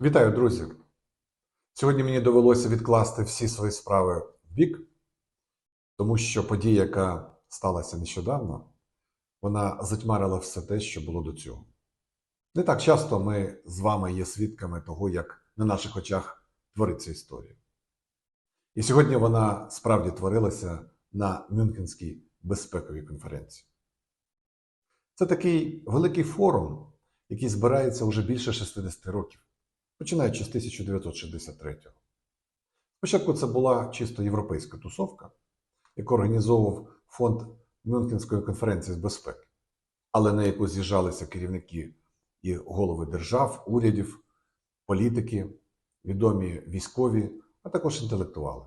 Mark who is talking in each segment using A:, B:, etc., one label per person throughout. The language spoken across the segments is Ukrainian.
A: Вітаю, друзі! Сьогодні мені довелося відкласти всі свої справи в бік, тому що подія, яка сталася нещодавно, вона затьмарила все те, що було до цього. Не так часто ми з вами є свідками того, як на наших очах твориться історія. І сьогодні вона справді творилася на Мюнхенській безпековій конференції. Це такий великий форум, який збирається вже більше 60 років починаючи з 1963-го. Спочатку це була чисто європейська тусовка, яку організовував фонд Мюнхенської конференції з безпеки, але на яку з'їжджалися керівники і голови держав, урядів, політики, відомі військові, а також інтелектуали.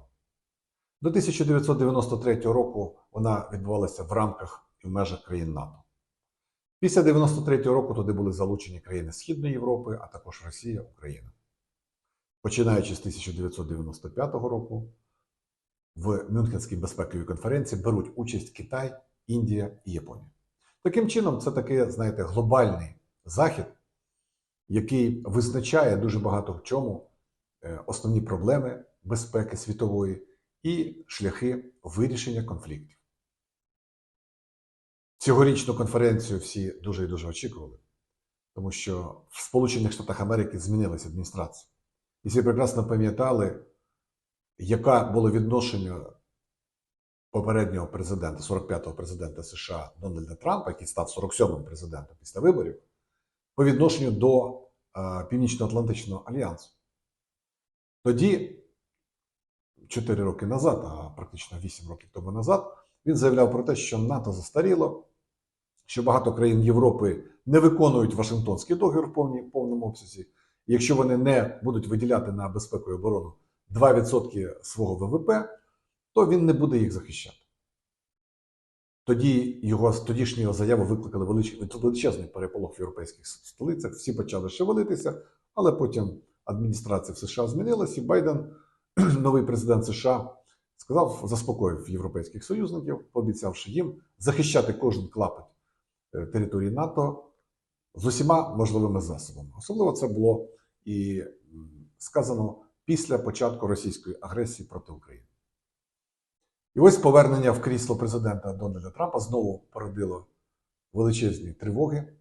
A: До 1993 року вона відбувалася в рамках і в межах країн НАТО. Після 93-го року туди були залучені країни Східної Європи, а також Росія, Україна. Починаючи з 1995 року, в Мюнхенській безпековій конференції беруть участь Китай, Індія і Японія. Таким чином, це такий, знаєте, глобальний захід, який визначає дуже багато в чому е, основні проблеми безпеки світової і шляхи вирішення конфліктів. Цьогорічну конференцію всі дуже і дуже очікували, тому що в Сполучених Штатах Америки змінилася адміністрація. І всі прекрасно пам'ятали, яке було відношення попереднього президента, 45-го президента США Дональда Трампа, який став 47-м президентом після виборів, по відношенню до е, Північно-Атлантичного альянсу. Тоді, 4 роки назад, а практично 8 років тому назад, він заявляв про те, що НАТО застаріло, що багато країн Європи не виконують Вашингтонський договір в повні, повному обсязі. Якщо вони не будуть виділяти на безпеку і оборону 2% свого ВВП, то він не буде їх захищати. Тоді його тодішні його заяви викликали велич- величезний переполох в європейських столицях. Всі почали шевелитися, але потім адміністрація в США змінилась, і Байден, новий президент США, сказав, заспокоїв європейських союзників, пообіцявши їм захищати кожен клапоть території НАТО з усіма можливими засобами. Особливо це було і сказано після початку російської агресії проти України. І ось повернення в крісло президента Дональда Трампа знову породило величезні тривоги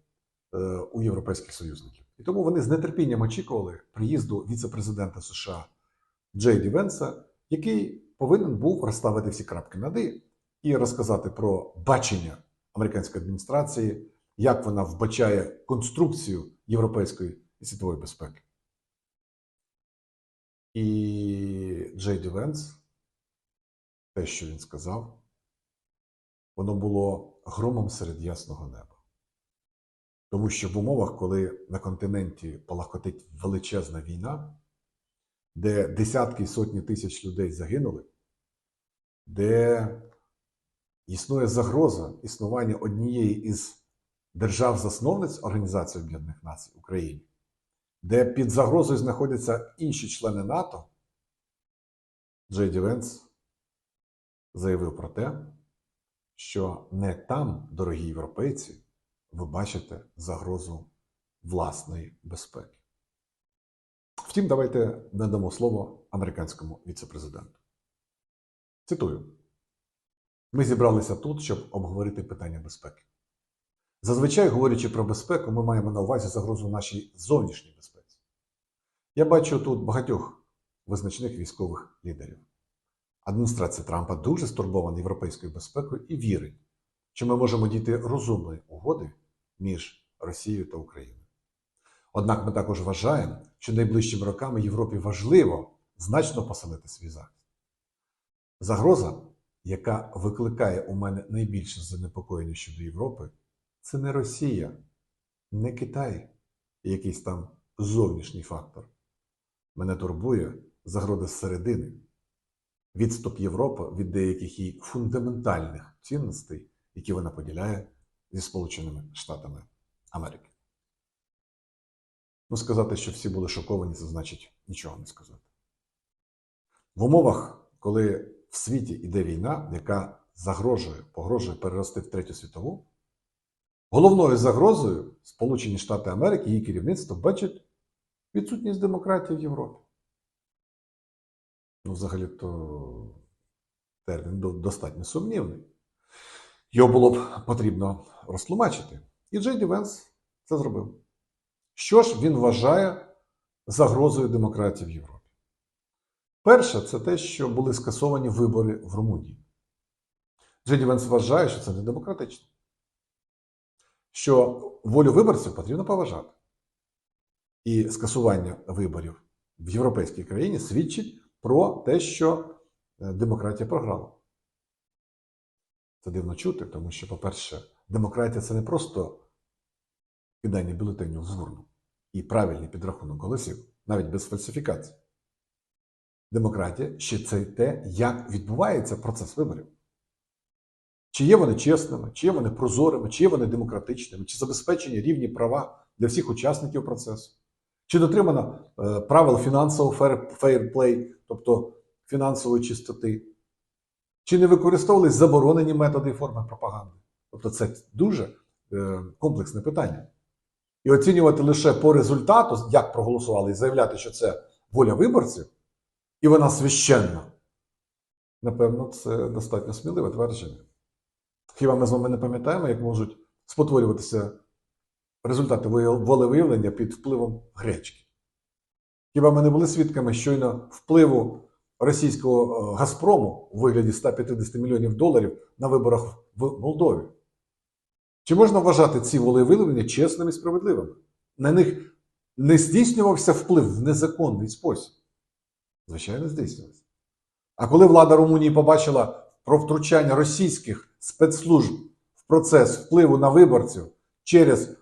A: е, у європейських союзників. І тому вони з нетерпінням очікували приїзду віце-президента США Джей Ді Венса, який повинен був розставити всі крапки над «і» і розказати про бачення американської адміністрації, як вона вбачає конструкцію європейської і світової безпеки. І Джей Ді Венс, те, що він сказав, воно було громом серед ясного неба. Тому що в умовах, коли на континенті палахкотить величезна війна, де десятки і сотні тисяч людей загинули, де існує загроза існування однієї із держав-засновниць Організації Об'єднаних Націй Україні, де під загрозою знаходяться інші члени НАТО, Джей Ді Венс заявив про те, що не там, дорогі європейці, ви бачите загрозу власної безпеки. Втім, давайте надамо слово американському віцепрезиденту. Цитую: ми зібралися тут, щоб обговорити питання безпеки. Зазвичай, говорячи про безпеку, ми маємо на увазі загрозу нашій зовнішній безпеці. Я бачу тут багатьох визначних військових лідерів. Адміністрація Трампа дуже стурбована європейською безпекою і вірить, що ми можемо дійти розумної угоди між Росією та Україною. Однак ми також вважаємо, що найближчими роками Європі важливо значно посилити свій захист. Загроза, яка викликає у мене найбільше занепокоєння щодо Європи, це не Росія, не Китай, якийсь там зовнішній фактор. Мене турбує загроза зсередини, відступ Європи від деяких її фундаментальних цінностей, які вона поділяє зі Сполученими Штатами Америки. Ну, сказати, що всі були шоковані, це значить нічого не сказати. В умовах, коли в світі йде війна, яка загрожує, погрожує перерости в Третю світову, головною загрозою Сполучені Штати Америки і її керівництво бачать Відсутність демократії в Європі. Ну, взагалі-то термін достатньо сумнівний. Його було б потрібно розтлумачити. І Джей Ді Венс це зробив. Що ж він вважає загрозою демократії в Європі? Перше, це те, що були скасовані вибори в Румунії. Джей Венс вважає, що це не демократично. Що волю виборців потрібно поважати. І скасування виборів в європейській країні свідчить про те, що е, демократія програла. Це дивно чути, тому що, по-перше, демократія це не просто кидання бюлетенів в урну і правильний підрахунок голосів, навіть без фальсифікацій. Демократія ще це те, як відбувається процес виборів. Чи є вони чесними, чи є вони прозорими, чи є вони демократичними, чи забезпечені рівні права для всіх учасників процесу, чи дотримано е, правил фінансового fair тобто фінансової чистоти, чи не використовувались заборонені методи і форми пропаганди. Тобто це дуже е, комплексне питання. І оцінювати лише по результату, як проголосували, і заявляти, що це воля виборців, і вона священна. Напевно, це достатньо сміливе твердження. Хіба ми з вами не пам'ятаємо, як можуть спотворюватися результати волевиявлення під впливом гречки? Хіба ми не були свідками щойно впливу російського е, Газпрому у вигляді 150 мільйонів доларів на виборах в Молдові? Чи можна вважати ці волевиявлення чесними і справедливими? На них не здійснювався вплив в незаконний спосіб? Звичайно, здійснювався. А коли влада Румунії побачила про втручання російських спецслужб в процес впливу на виборців через е,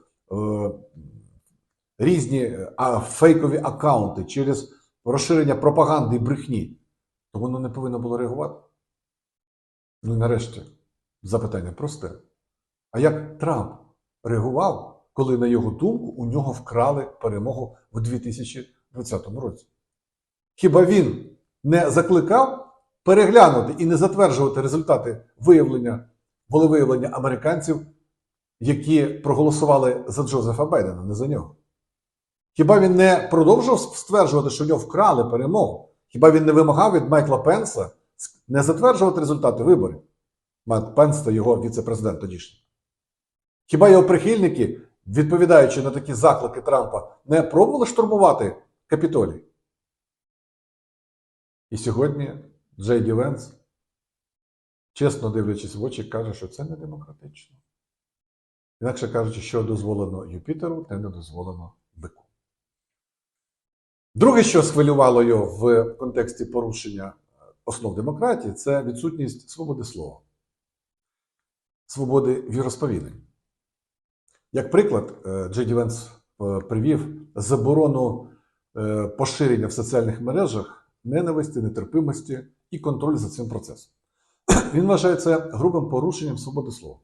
A: різні а, фейкові акаунти, через розширення пропаганди і брехні, то воно не повинно було реагувати. Ну і нарешті запитання просте. А як Трамп реагував, коли, на його думку, у нього вкрали перемогу в 2020 році? Хіба він не закликав переглянути і не затверджувати результати виявлення, волевиявлення американців, які проголосували за Джозефа Байдена, не за нього? Хіба він не продовжував стверджувати, що нього вкрали перемогу? Хіба він не вимагав від Майкла Пенса не затверджувати результати виборів? Майкл Пенс та його віце-президент тодішній. Хіба його прихильники, відповідаючи на такі заклики Трампа, не пробували штурмувати Капітолій? І сьогодні Джей Ді Венс, чесно дивлячись в очі, каже, що це не демократично. Інакше кажучи, що дозволено Юпітеру, те не дозволено бику. Друге, що схвилювало його в контексті порушення основ демократії, це відсутність свободи слова, свободи віросповідань. Як приклад, е, Джей Ді Венс е, привів заборону е, поширення в соціальних мережах ненависті, нетерпимості і контроль за цим процесом. Він вважає це грубим порушенням свободи слова.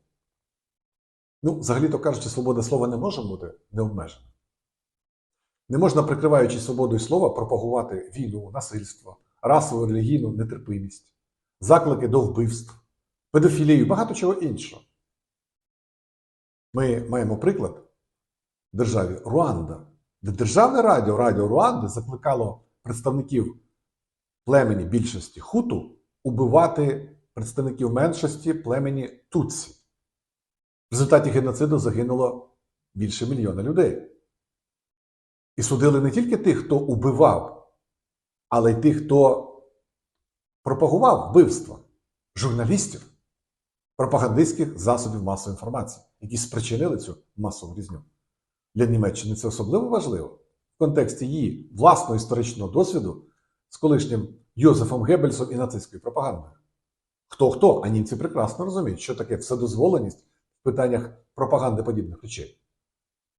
A: Ну, взагалі-то кажучи, свобода слова не може бути необмежена. Не можна, прикриваючи свободою слова, пропагувати війну, насильство, расову релігійну нетерпимість, заклики до вбивств, педофілію, багато чого іншого. Ми маємо приклад в державі Руанда, де державне радіо Радіо Руанди закликало представників племені більшості хуту убивати представників меншості племені Туці. В результаті геноциду загинуло більше мільйона людей. І судили не тільки тих, хто убивав, але й тих, хто пропагував вбивства журналістів, пропагандистських засобів масової інформації, які спричинили цю масову різню. Для Німеччини це особливо важливо в контексті її власного історичного досвіду з колишнім Йозефом Геббельсом і нацистською пропагандою. Хто хто, а німці прекрасно розуміють, що таке вседозволеність в питаннях пропаганди подібних речей.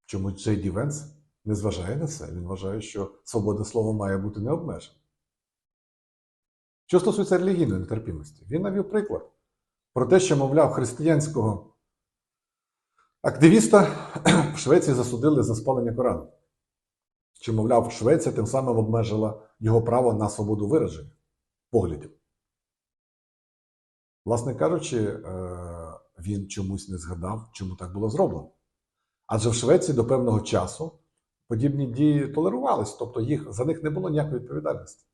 A: Чому Джей Ді Венс не зважає на це? Він вважає, що свобода слова має бути необмежена. Що стосується релігійної нетерпімості, він навів приклад про те, що, мовляв, християнського активіста в Швеції засудили за спалення Корану. Чи, мовляв, Швеція тим самим обмежила його право на свободу вираження поглядів. Власне кажучи, е, він чомусь не згадав, чому так було зроблено. Адже в Швеції до певного часу подібні дії толерувались, тобто їх, за них не було ніякої відповідальності.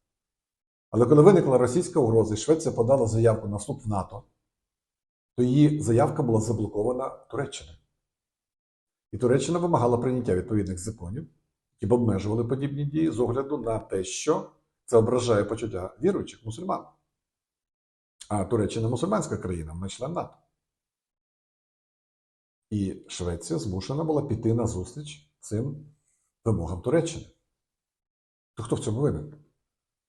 A: Але коли виникла російська угроза, і Швеція подала заявку на вступ в НАТО, то її заявка була заблокована Туреччиною. І Туреччина вимагала прийняття відповідних законів, які б обмежували подібні дії з огляду на те, що це ображає почуття віруючих мусульман. А Туреччина мусульманська країна, вона член НАТО. І Швеція змушена була піти на зустріч цим вимогам Туреччини. То хто в цьому винен?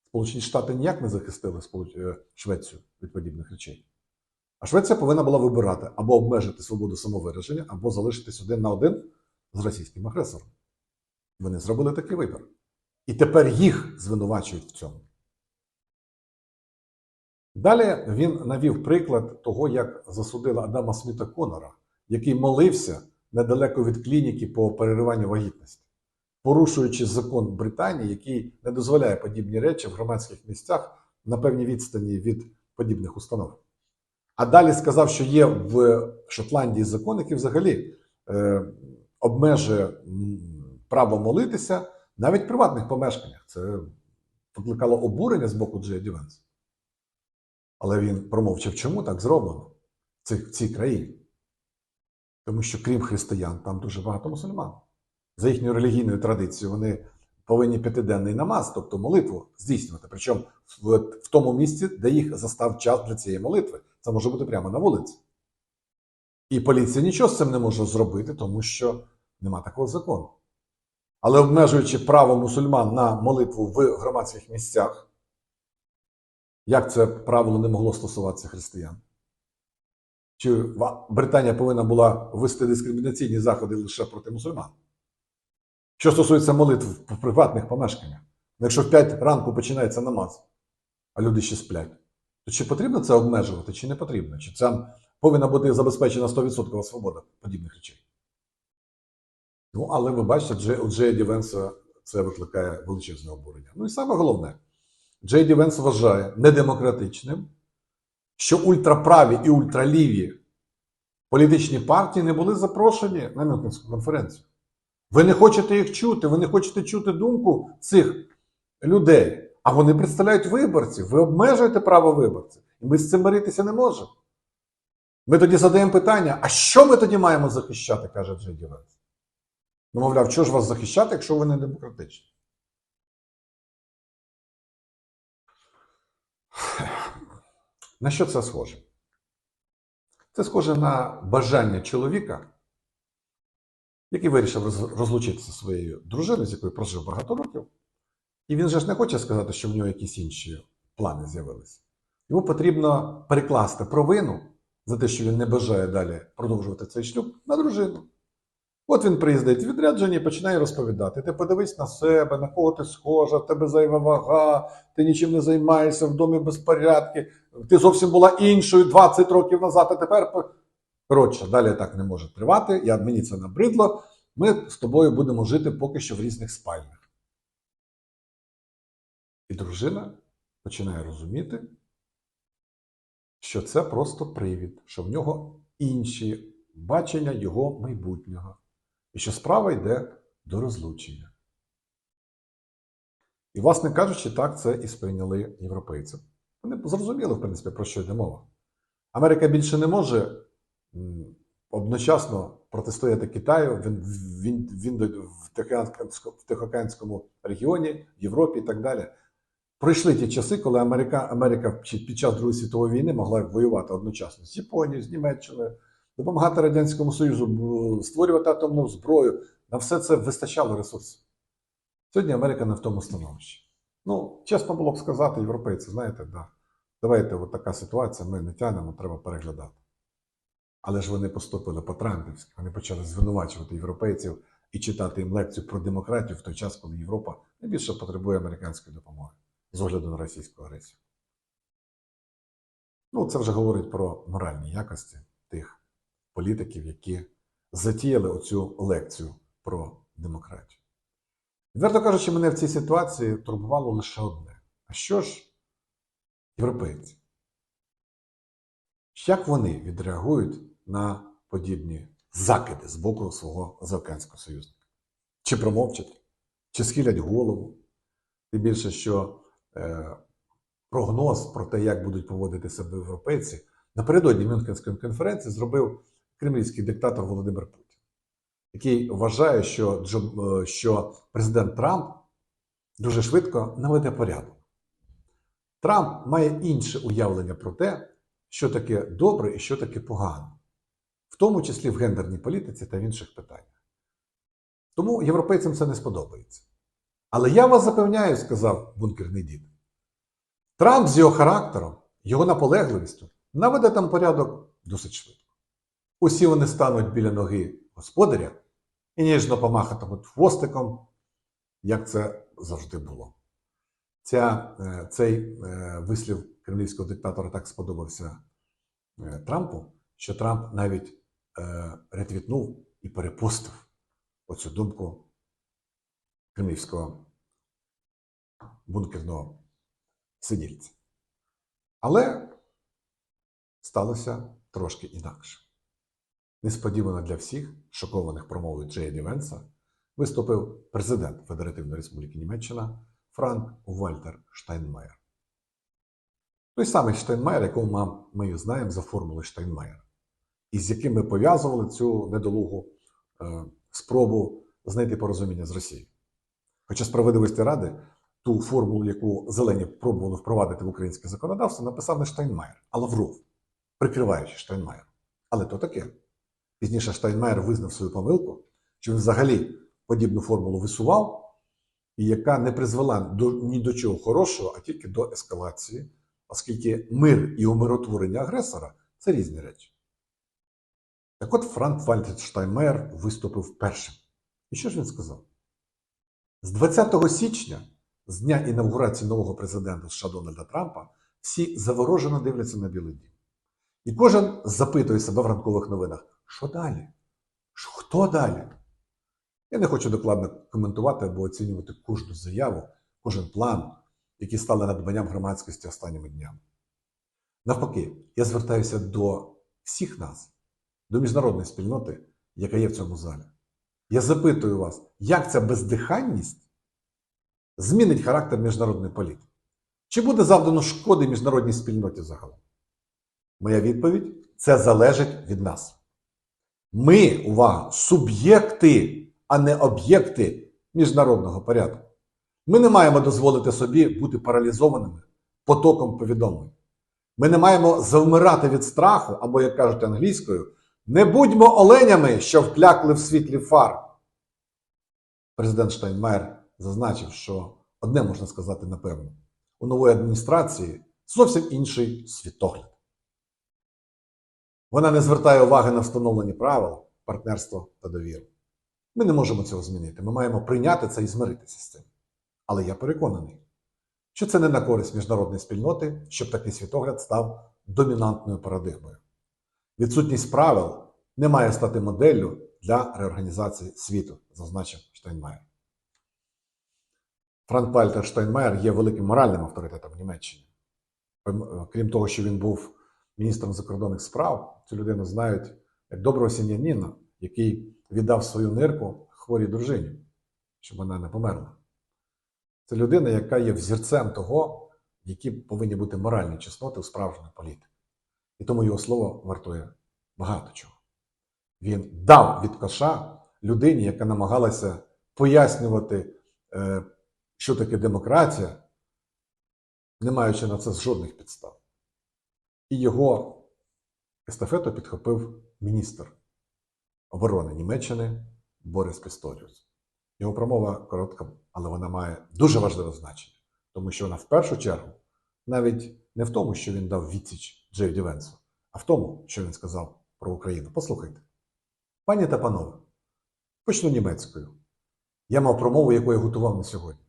A: Сполучені Штати ніяк не захистили е, Швецію від подібних речей. А Швеція повинна була вибирати або обмежити свободу самовираження, або залишитись один на один з російським агресором. Вони зробили такий вибір. І тепер їх звинувачують в цьому. Далі він навів приклад того, як засудили Адама Сміта Конора, який молився недалеко від клініки по перериванню вагітності, порушуючи закон Британії, який не дозволяє подібні речі в громадських місцях на певній відстані від подібних установ. А далі сказав, що є в Шотландії закон, який взагалі е, обмежує право молитися навіть в приватних помешканнях. Це викликало обурення з боку Джея Дівенса. Але він промовчав, чому так зроблено в цій, країні. Тому що, крім християн, там дуже багато мусульман. За їхньою релігійною традицією, вони повинні п'ятиденний намаз, тобто молитву, здійснювати. Причому в тому місці, де їх застав час для цієї молитви. Це може бути прямо на вулиці. І поліція нічого з цим не може зробити, тому що нема такого закону. Але обмежуючи право мусульман на молитву в громадських місцях, як це правило не могло стосуватися християн? Чи Британія повинна була ввести дискримінаційні заходи лише проти мусульман? Що стосується молитв в приватних помешканнях, ну, якщо в 5 ранку починається намаз, а люди ще сплять, то чи потрібно це обмежувати, чи не потрібно? Чи це повинна бути забезпечена 100% свобода подібних речей? Ну, але ви бачите, у Джея Дівенса це викликає величезне обурення. Ну і саме головне, Джей Ді Венс вважає недемократичним, що ультраправі і ультраліві політичні партії не були запрошені на Мюнхенську конференцію. Ви не хочете їх чути, ви не хочете чути думку цих людей, а вони представляють виборців. Ви обмежуєте право виборців. І ми з цим миритися не можемо. Ми тоді задаємо питання: а що ми тоді маємо захищати, каже Джей Ді Венс. Ну, мовляв, що ж вас захищати, якщо ви не демократичні? На що це схоже? Це схоже на бажання чоловіка, який вирішив розлучитися зі своєю дружиною, з якою прожив багато років. І він же ж не хоче сказати, що в нього якісь інші плани з'явилися. Йому потрібно перекласти провину за те, що він не бажає далі продовжувати цей шлюб на дружину. От він приїздить в відрядження і починає розповідати: ти подивись на себе, на кого ти схожа, в тебе зайва вага, ти нічим не займаєшся, в домі безпорядки, ти зовсім була іншою 20 років назад, а тепер. Коротше, далі так не може тривати. Я, мені це набридло. Ми з тобою будемо жити поки що в різних спальнях. І дружина починає розуміти, що це просто привід, що в нього інші бачення його майбутнього, і що справа йде до розлучення. І, власне кажучи, так це і сприйняли європейці. Вони зрозуміли, в принципі, про що йде мова. Америка більше не може одночасно протистояти Китаю, він, він, він в, Тихоокеанському, регіоні, в Європі і так далі. Пройшли ті часи, коли Америка, Америка під час Другої світової війни могла воювати одночасно з Японією, з Німеччиною, допомагати Радянському Союзу, створювати атомну зброю. На все це вистачало ресурсів. Сьогодні Америка не в тому становищі. Ну, чесно було б сказати, європейці, знаєте, да, давайте от така ситуація, ми не тягнемо, треба переглядати. Але ж вони поступили по-трампівськи, вони почали звинувачувати європейців і читати їм лекцію про демократію в той час, коли Європа найбільше потребує американської допомоги з огляду на російську агресію. Ну, це вже говорить про моральні якості політиків, які затіяли оцю лекцію про демократію. Відверто кажучи, мене в цій ситуації турбувало лише одне. А що ж європейці? Як вони відреагують на подібні закиди з боку свого заокеанського союзника? чи промовчать, чи схилять голову. Тим більше, що е, прогноз про те, як будуть поводити себе європейці, напередодні Мюнхенської конференції зробив кремлівський диктатор Володимир Путін, який вважає, що, е, що президент Трамп дуже швидко наведе порядок. Трамп має інше уявлення про те, що таке добре і що таке погано, в тому числі в гендерній політиці та в інших питаннях. Тому європейцям це не сподобається. Але я вас запевняю, сказав бункерний дід, Трамп з його характером, його наполегливістю наведе там порядок досить швидко. Усі вони стануть біля ноги господаря і ніжно помахатимуть хвостиком, як це завжди було. Ця, е, цей е, вислів кремлівського диктатора так сподобався е, Трампу, що Трамп навіть ретвітнув і перепостив оцю думку кремлівського бункерного сидільця. Але сталося трошки інакше. Несподівано для всіх, шокованих промовою Джея Дівенса, виступив президент Федеративної Республіки Німеччина Франк Вальтер Штайнмаєр. Той самий Штайнмаєр, якого ми знаємо за формулою Штайнмаєра, і з яким ми пов'язували цю недолугу е, спробу знайти порозуміння з Росією. Хоча справедливості ради, ту формулу, яку зелені пробували впровадити в українське законодавство, написав не Штайнмаєр, а Лавров, прикриваючи Штайнмаєр. Але то таке. Пізніше Штайнмаєр визнав свою помилку, що він взагалі подібну формулу висував, і яка не призвела до, ні до чого хорошого, а тільки до ескалації, оскільки мир і умиротворення агресора це різні речі. Так от Франк Вальтер Штайнмаєр виступив першим. І що ж він сказав? З 20 січня, з дня інавгурації нового президента США Дональда Трампа, всі заворожено дивляться на Білий Дім. І кожен запитує себе в ранкових новинах, що далі? Хто далі? Я не хочу докладно коментувати або оцінювати кожну заяву, кожен план, які стали надбанням громадськості останніми днями. Навпаки, я звертаюся до всіх нас, до міжнародної спільноти, яка є в цьому залі. Я запитую вас, як ця бездиханність змінить характер міжнародної політики? Чи буде завдано шкоди міжнародній спільноті загалом? Моя відповідь це залежить від нас. Ми, увага, суб'єкти, а не об'єкти міжнародного порядку. Ми не маємо дозволити собі бути паралізованими потоком повідомлень. Ми не маємо завмирати від страху, або, як кажуть англійською, не будьмо оленями, що вклякли в світлі фар. Президент Штайнмаєр зазначив, що одне можна сказати напевно: у нової адміністрації зовсім інший світогляд. Вона не звертає уваги на встановлені правила, партнерство та довіру. Ми не можемо цього змінити. Ми маємо прийняти це і змиритися з цим. Але я переконаний, що це не на користь міжнародної спільноти, щоб такий світогляд став домінантною парадигмою. Відсутність правил не має стати моделлю для реорганізації світу, зазначив Штайнмаєр. Франк Вальтер Штайнмаєр є великим моральним авторитетом в Німеччині. Крім того, що він був міністром закордонних справ, цю людину знають як доброго сім'янина, який віддав свою нирку хворій дружині, щоб вона не померла. Це людина, яка є взірцем того, які повинні бути моральні чесноти у справжньої політики. І тому його слово вартує багато чого. Він дав від коша людині, яка намагалася пояснювати, е, що таке демократія, не маючи на це жодних підстав. І його естафету підхопив міністр оборони Німеччини Борис Пісторіус. Його промова коротка, але вона має дуже важливе значення, тому що вона в першу чергу навіть не в тому, що він дав відсіч Джею Дівенсу, а в тому, що він сказав про Україну. Послухайте. Пані та панове, почну німецькою. Я мав промову, яку я готував на сьогодні.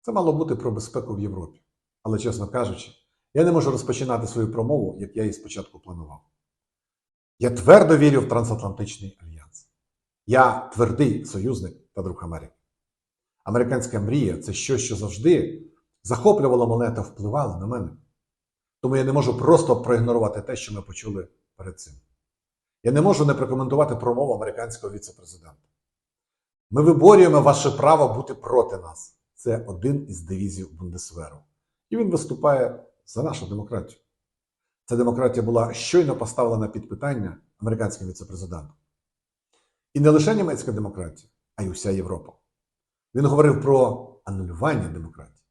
A: Це мало бути про безпеку в Європі. Але, чесно кажучи, я не можу розпочинати свою промову, як я її спочатку планував. Я твердо вірю в трансатлантичний альянс. Я твердий союзник та друг Америки. Американська мрія це щось, що завжди захоплювало мене та впливало на мене. Тому я не можу просто проігнорувати те, що ми почули перед цим. Я не можу не прокоментувати промову американського віце-президента. Ми виборюємо ваше право бути проти нас. Це один із девізів Бундесверу. І він виступає за нашу демократію. Ця демократія була щойно поставлена під питання американським віцепрезидентом. І не лише німецька демократія, а й уся Європа. Він говорив про анулювання демократії.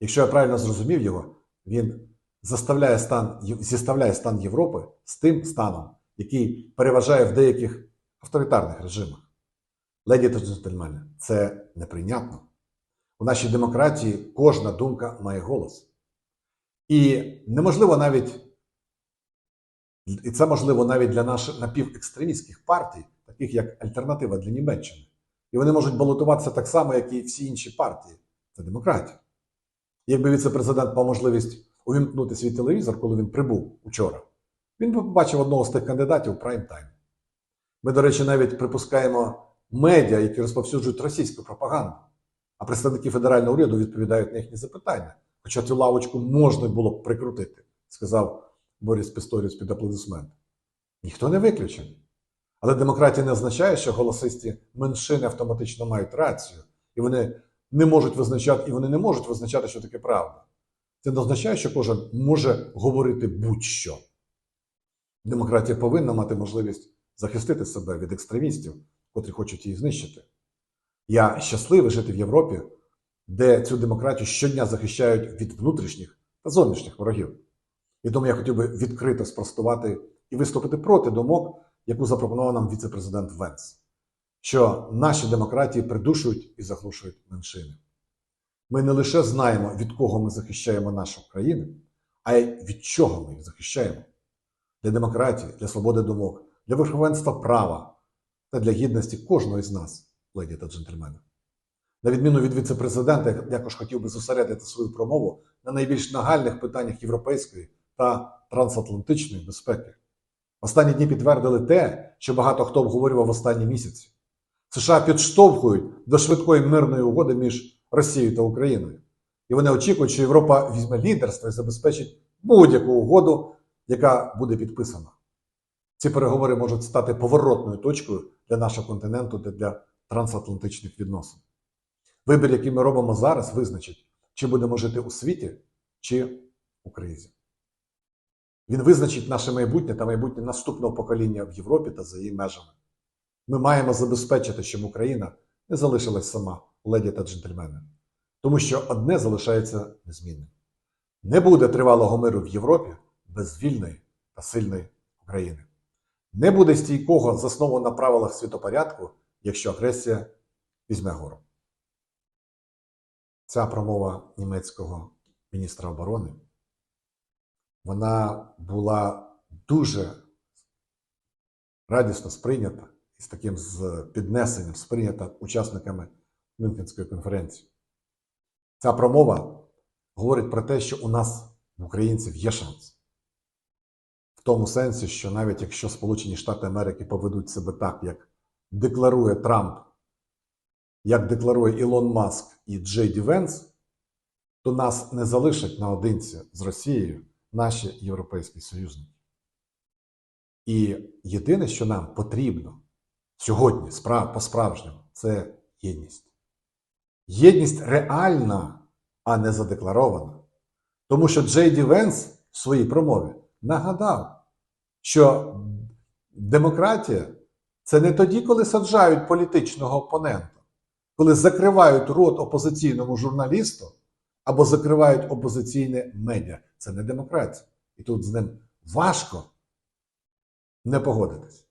A: Якщо я правильно зрозумів його, він заставляє стан, зіставляє стан Європи з тим станом, який переважає в деяких авторитарних режимах. Леді та джентльмени, це неприйнятно. У нашій демократії кожна думка має голос. І неможливо навіть, і це можливо навіть для наших напівекстремістських партій, таких як Альтернатива для Німеччини. І вони можуть балотуватися так само, як і всі інші партії. Це демократія. Якби віце-президент мав можливість увімкнути свій телевізор, коли він прибув учора, він би побачив одного з тих кандидатів у прайм-тайм. Ми, до речі, навіть припускаємо медіа, які розповсюджують російську пропаганду, а представники федерального уряду відповідають на їхні запитання. Хоча цю лавочку можна було б прикрутити, сказав Борис Пісторіус під аплодисменти. Ніхто не виключений. Але демократія не означає, що голосисті меншини автоматично мають рацію, і вони не можуть визначати, і вони не можуть визначати, що таке правда. Це не означає, що кожен може говорити будь-що. Демократія повинна мати можливість захистити себе від екстремістів, котрі хочуть її знищити. Я щасливий жити в Європі, де цю демократію щодня захищають від внутрішніх та зовнішніх ворогів. І тому я хотів би відкрито спростувати і виступити проти думок, яку запропонував нам віце-президент Венс, що наші демократії придушують і заглушують меншини. Ми не лише знаємо, від кого ми захищаємо нашу країну, а й від чого ми їх захищаємо. Для демократії, для свободи думок, для верховенства права та для гідності кожного із нас, леді та джентльмени. На відміну від віце-президента, я також хотів би зосередити свою промову на найбільш нагальних питаннях європейської та трансатлантичної безпеки. Останні дні підтвердили те, що багато хто обговорював останні місяці. США підштовхують до швидкої мирної угоди між Росією та Україною. І вони очікують, що Європа візьме лідерство і забезпечить будь-яку угоду, яка буде підписана. Ці переговори можуть стати поворотною точкою для нашого континенту та для трансатлантичних відносин. Вибір, який ми робимо зараз, визначить, чи будемо жити у світі, чи у кризі. Він визначить наше майбутнє та майбутнє наступного покоління в Європі та за її межами. Ми маємо забезпечити, щоб Україна не залишилась сама, леді та джентльмени, тому що одне залишається незмінним: не буде тривалого миру в Європі без вільної та сильної України. Не буде стійкого заснованого на правилах світопорядку, якщо агресія візьме гору. Ця промова німецького міністра оборони вона була дуже радісно сприйнята і з таким з піднесенням сприйнята учасниками Мюнхенської конференції. Ця промова говорить про те, що у нас, в українців, є шанс. В тому сенсі, що навіть якщо Сполучені Штати Америки поведуть себе так, як декларує Трамп, як декларує Ілон Маск і Джей Ді Венс, то нас не залишать наодинці з Росією наші європейські союзники. І єдине, що нам потрібно сьогодні, справ, по-справжньому, це єдність. Єдність реальна, а не задекларована. Тому що Джей Ді Венс в своїй промові нагадав, що демократія це не тоді, коли саджають політичного опонента, коли закривають рот опозиційному журналісту або закривають опозиційне медіа. Це не демократія. І тут з ним важко не погодитись.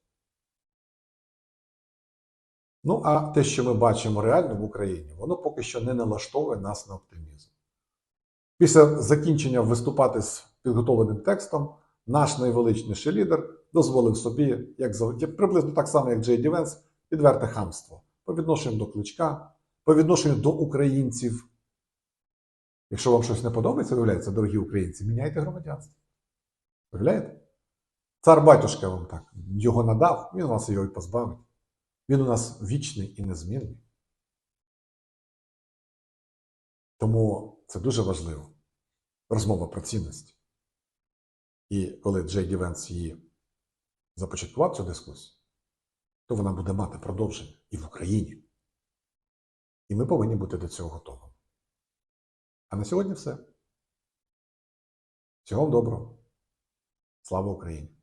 A: Ну, а те, що ми бачимо реально в Україні, воно поки що не налаштовує нас на оптимізм. Після закінчення виступати з підготовленим текстом, наш найвеличніший лідер дозволив собі, як приблизно так само, як Джей Ді Венс, відверте хамство по відношенню до кличка, по відношенню до українців. Якщо вам щось не подобається, виявляється, дорогі українці, міняйте громадянство. Виявляєте? Цар батюшка вам так його надав, він вас його і позбавить. Він у нас вічний і незмінний. Тому це дуже важливо. Розмова про цінності. І коли Джей Ді Венс її започаткував цю дискусію, то вона буде мати продовження і в Україні. І ми повинні бути до цього готовими. А на сьогодні все. Всього вам доброго. Слава Україні!